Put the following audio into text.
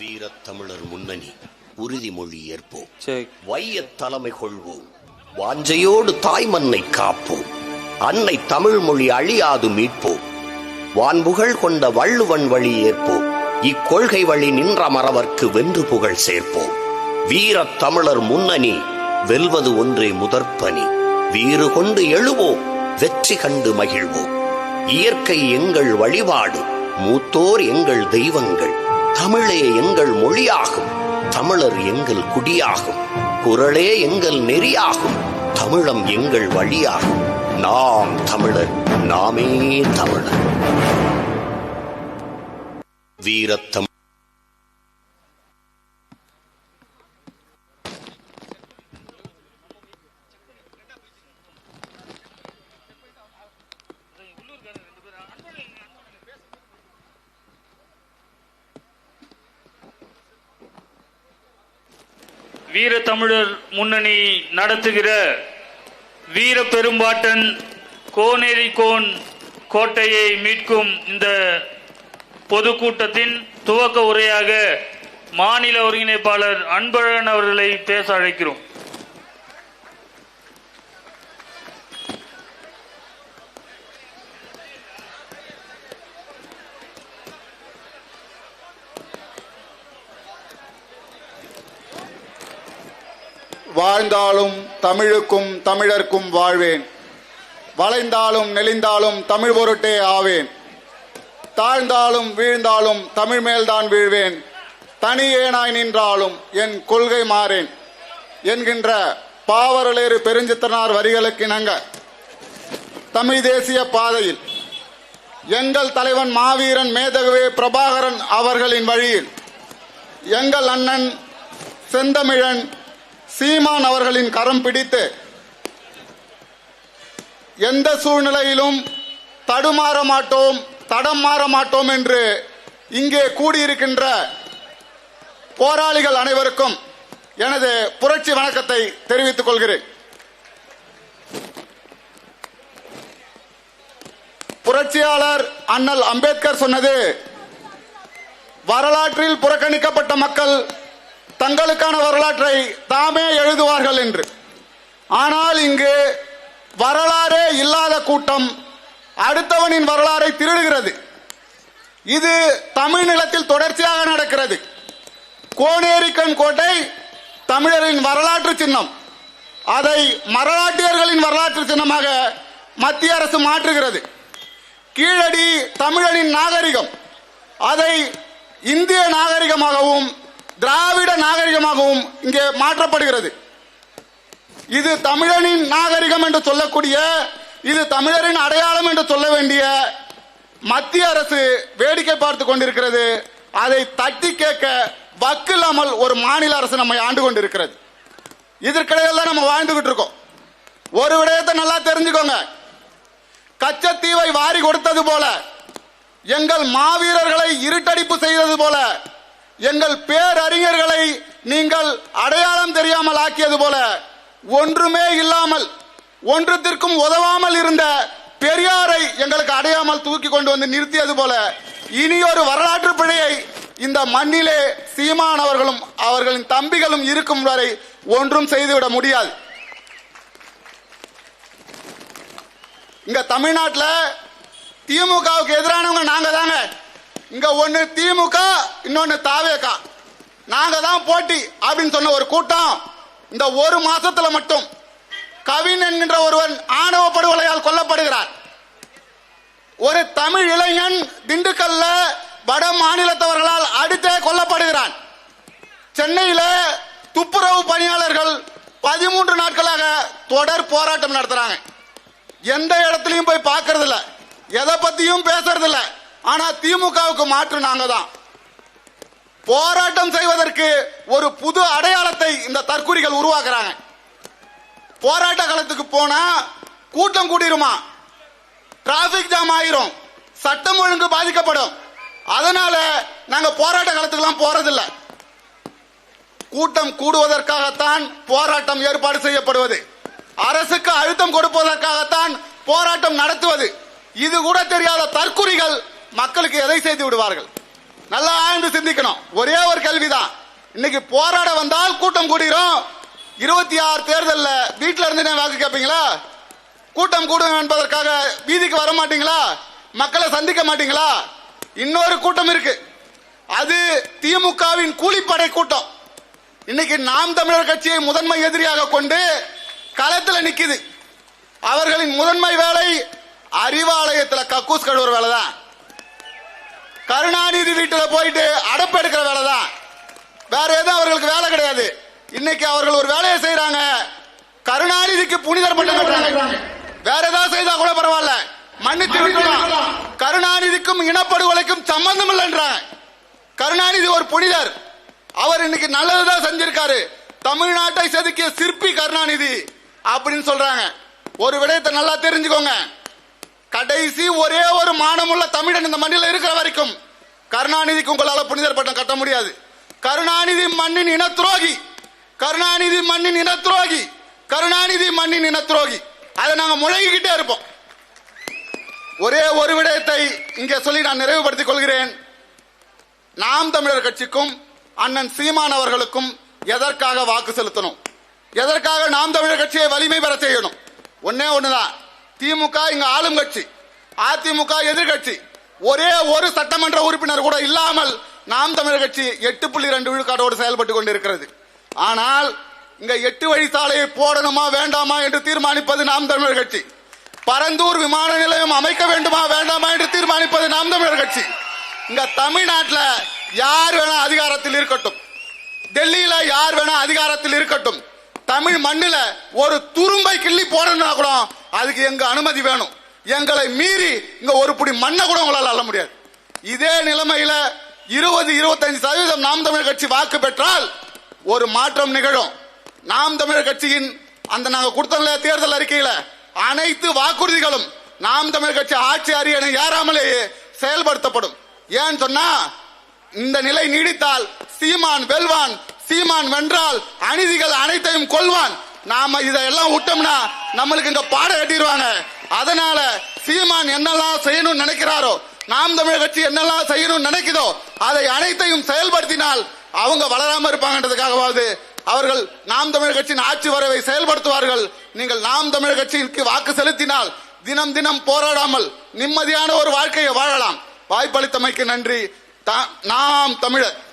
வீரத் தமிழர் முன்னணி உறுதிமொழி ஏற்போம். வையத் தலைமை கொள்வோம். வாஞ்சையோடு தாய்மண்ணை காப்போம். அன்னை தமிழ் மொழி அழியாது மீட்போம். வான்புகழ் கொண்ட வள்ளுவன் வழி ஏற்போம். இக்கொள்கை வழி நின்ற மறவர்க்கு வென்று புகழ் சேர்ப்போம். வீரத் தமிழர் முன்னணி வெல்வது ஒன்றே முதற்பணி. வீறு கொண்டு எழுவோம் வெற்றி கண்டு மகிழ்வோம். இயற்கை எங்கள் வழிபாடு மூத்தோர் எங்கள் தெய்வங்கள். தமிழே எங்கள் மொழியாகும். தமிழர் எங்கள் குடியாகும். குரலே எங்கள் நெறியாகும். தமிழம் எங்கள் வழியாகும். நாம் தமிழர் நாமே தமிழர். வீரத்தம் வீர தமிழர் முன்னணி நடத்துகிற வீர பெரும்பாட்டன் கோனேரி கோன் கோட்டையை மீட்கும் இந்த பொதுக்கூட்டத்தின் துவக்க உரையாக மாநில ஒருங்கிணைப்பாளர் அன்பழகன் அவர்களை பேச அழைக்கிறோம். வாழ்ந்தாலும் தமிழுக்கும் தமிழர்க்கும் வாழ்வேன். வளைந்தாலும் நெளிந்தாலும் தமிழ் பொருட்டே ஆவேன். தாழ்ந்தாலும் வீழ்ந்தாலும் தமிழ் மேல்தான் வீழ்வேன். தனியேனாய் நின்றாலும் என் கொள்கை மாறேன். என்கின்ற பாவரலேறு பெருஞ்சித்தனார் வரிகளுக்கு இணங்க. தமிழ் தேசிய பாதையில் எங்கள் தலைவன் மாவீரன் மேதகவே பிரபாகரன் அவர்களின் வழியில் எங்கள் அண்ணன் செந்தமிழன் சீமான் அவர்களின் கரம் பிடித்து எந்த சூழ்நிலையிலும் தடுமாற மாட்டோம் தடம் மாற மாட்டோம் என்று இங்கே கூடியிருக்கின்ற போராளிகள் அனைவருக்கும் எனது புரட்சி வணக்கத்தை தெரிவித்துக் கொள்கிறேன். புரட்சியாளர் அண்ணல் அம்பேத்கர் சொன்னது வரலாற்றில் புறக்கணிக்கப்பட்ட மக்கள் தங்களுக்கான வரலாற்றை தாமே எழுதுவார்கள் என்று. ஆனால் இங்கு வரலாறே இல்லாத கூட்டம் அடுத்தவனின் வரலாறை திருடுகிறது. இது தமிழ் நிலத்தில் தொடர்ச்சியாக நடக்கிறது. கோனேரிக்கன் கோட்டை தமிழரின் வரலாற்று சின்னம். அதை மரலாட்டியர்களின் வரலாற்று சின்னமாக மத்திய அரசு மாற்றுகிறது. கீழடி தமிழனின் நாகரிகம். அதை இந்திய நாகரிகமாகவும் திராவிட நாகரிகமாகவும் இங்கே மாற்றப்படுகிறது. இது தமிழனின் நாகரிகம் என்று சொல்லக்கூடிய இது தமிழரின் அடையாளம் என்று சொல்ல வேண்டிய மத்திய அரசு வேடிக்கை பார்த்து கொண்டிருக்கிறது. அதை தட்டி கேட்க வக்கில்லாமல் ஒரு மாநில அரசு நம்மை ஆண்டு கொண்டிருக்கிறது. இதற்கிடையில் தான் நம்ம வாழ்ந்துகிட்டு இருக்கோம். ஒரு விடயத்தை நல்லா தெரிஞ்சுக்கோங்க. கச்சத்தீவை வாரி கொடுத்தது போல எங்கள் மாவீரர்களை இருட்டடிப்பு செய்தது போல எங்கள் பேரறிஞர்களை நீங்கள் அடையாளம் தெரியாமல் ஆக்கியது போல ஒன்றுமே இல்லாமல் ஒன்றுத்திற்கும் உதவாமல் இருந்த பெரியாரை எங்களுக்கு அடையாமல் தூக்கி கொண்டு வந்து நிறுத்தியது போல இனி ஒரு வரலாற்று பிழையை இந்த மண்ணிலே சீமான் அவர்களும் அவர்களின் தம்பிகளும் இருக்கும் வரை ஒன்றும் செய்துவிட முடியாது. இங்க தமிழ்நாட்டில் திமுகவுக்கு எதிரானவங்க நாங்க தாங்க இங்க ஒன்னு திமுக இன்னொன்னு தாவேகா. நாங்க தான் போட்டி அப்படின்னு சொன்ன ஒரு கூட்டம் இந்த ஒரு மாசத்துல மட்டும். கவின் என்கின்ற ஒருவன் ஆணவ படுகொலையால் கொல்லப்படுகிறார். ஒரு தமிழ் இளைஞன் திண்டுக்கல்ல வட மாநிலத்தவர்களால் அடித்தே கொல்லப்படுகிறான். சென்னையில துப்புரவு பணியாளர்கள் பதிமூன்று நாட்களாக தொடர் போராட்டம் நடத்துறாங்க. எந்த இடத்துலயும் போய் பார்க்கறதில்ல. எதை பத்தியும் பேசுறது இல்லை ஆனா திமுகவுக்கு மாற்று நாங்க தான். போராட்டம் செய்வதற்கு ஒரு புது அடையாளத்தை இந்த தற்குறிகள் உருவாக்குறாங்க. போராட்ட காலத்துக்கு போனா கூட்டம் கூடிருமா? டிராபிக் ஜாம் ஆயிரும். சட்டம் ஒழுங்கு பாதிக்கப்படும். அதனால நாங்க போராட்ட களத்துக்குலாம் போறதில்லை. கூட்டம் கூடுவதற்காகத்தான் போராட்டம் ஏற்பாடு செய்யப்படுவது. அரசுக்கு அழுத்தம் கொடுப்பதற்காகத்தான் போராட்டம் நடத்துவது. இது கூட தெரியாத தற்குறிகள் மக்களுக்கு எதை செய்து விடுவார்கள்? நல்லா ஆழ்ந்து சிந்திக்கணும். ஒரே ஒரு கேள்விதான் இன்னைக்கு போராட வந்தால் கூட்டம் கூடுகிறோம். இருபத்தி ஆறு தேர்தலில் வீட்டில் இருந்து வாக்கு கேட்பீங்களா கூட்டம் கூடும் என்பதற்காக வீதிக்கு வர மாட்டீங்களா? மக்களை சந்திக்க மாட்டீங்களா? இன்னொரு கூட்டம் இருக்கு. அது திமுகவின் கூலிப்படை கூட்டம். இன்னைக்கு நாம் தமிழர் கட்சியை முதன்மை எதிரியாக கொண்டு களத்தில் நிற்குது அவர்களின் முதன்மை வேலை அறிவாலயத்தில் கக்கூஸ் கழுவுற வேலை தான் கருணாநிதி வீட்டுல போயிட்டு அடப்பு எடுக்கிற வேலை தான் வேற எதுவும் அவர்களுக்கு வேலை கிடையாது. இன்னைக்கு அவர்கள் ஒரு வேலையை செய்யறாங்க கருணாநிதிக்கு புனிதர் பட்டம் கட்டுறாங்க. வேற ஏதாவது செய்தா கூட பரவாயில்ல. விட்டுலாம் கருணாநிதிக்கும் இனப்படுகொலைக்கும் சம்பந்தம் இல்லைன்றாங்க. கருணாநிதி ஒரு புனிதர். அவர் இன்னைக்கு நல்லதுதான் செஞ்சிருக்காரு. தமிழ்நாட்டை செதுக்கிய சிற்பி கருணாநிதி அப்படின்னு சொல்றாங்க. ஒரு விடயத்தை நல்லா தெரிஞ்சுக்கோங்க. கடைசி ஒரே ஒரு மானமுள்ள தமிழன் இந்த மண்ணில் இருக்கிற வரைக்கும். கருணாநிதிக்கு உங்களால் புனிதர் பட்டம் கட்ட முடியாது. கருணாநிதி மண்ணின் இன துரோகி. கருணாநிதி மண்ணின் இன துரோகி. கருணாநிதி மண்ணின் இன துரோகி. அதை நாங்க முழங்கிக்கிட்டே இருப்போம். ஒரே ஒரு விடயத்தை இங்கே சொல்லி நான் நிறைவுபடுத்திக் கொள்கிறேன். நாம் தமிழர் கட்சிக்கும் அண்ணன் சீமான் அவர்களுக்கும் எதற்காக வாக்கு செலுத்தணும்? எதற்காக நாம் தமிழர் கட்சியை வலிமை பெற செய்யணும்? ஒன்னே ஒண்ணுதான். திமுக இங்க ஆளும் கட்சி அதிமுக எதிர்கட்சி ஒரே ஒரு சட்டமன்ற உறுப்பினர் கூட இல்லாமல் நாம் தமிழர் கட்சி எட்டு புள்ளி ரெண்டு விழுக்காட்டோடு செயல்பட்டு கொண்டிருக்கிறது. ஆனால் இங்க எட்டு வழி சாலையை போடணுமா வேண்டாமா என்று தீர்மானிப்பது நாம் தமிழர் கட்சி. பரந்தூர் விமான நிலையம் அமைக்க வேண்டுமா வேண்டாமா என்று தீர்மானிப்பது நாம் தமிழர் கட்சி. இங்க தமிழ்நாட்டில் யார் வேணா அதிகாரத்தில் இருக்கட்டும். டெல்லியில யார் வேணா அதிகாரத்தில் இருக்கட்டும். தமிழ் மண்ணில் ஒரு துரும்பை கிள்ளி போடணும்னா கூட அதுக்கு எங்க அனுமதி வேணும். எங்களை மீறி இங்க ஒரு புடி மண்ணை கூட உங்களால் அள்ள முடியாது. இதே நிலைமையில இருபது இருபத்தஞ்சு சதவீதம் நாம் தமிழர் கட்சி வாக்கு பெற்றால் ஒரு மாற்றம் நிகழும். நாம் தமிழர் கட்சியின் அந்த நாங்க கொடுத்தோம்ல தேர்தல் அறிக்கையில அனைத்து வாக்குறுதிகளும் நாம் தமிழர் கட்சி ஆட்சி அரியணை ஏறாமலேயே செயல்படுத்தப்படும். ஏன்னு சொன்னா இந்த நிலை நீடித்தால் சீமான் வெல்வான் சீமான் வென்றால் அநீதிகள் அனைத்தையும் கொள்வான் நாம இதெல்லாம் விட்டோம்னா நம்மளுக்கு இங்க பாட கட்டிடுவாங்க. அதனால சீமான் என்னெல்லாம் செய்யணும்னு நினைக்கிறாரோ நாம் தமிழர் கட்சி என்னெல்லாம் செய்யணும்னு நினைக்குதோ அதை அனைத்தையும் செயல்படுத்தினால் அவங்க வளராம இருப்பாங்கன்றதுக்காகவாவது அவர்கள் நாம் தமிழ் கட்சியின் ஆட்சி வரவை செயல்படுத்துவார்கள். நீங்கள் நாம் தமிழர் கட்சிக்கு வாக்கு செலுத்தினால் தினம் தினம் போராடாமல் நிம்மதியான ஒரு வாழ்க்கையை வாழலாம். வாய்ப்பளித்தமைக்கு நன்றி. தா- நாம் தமிழர்.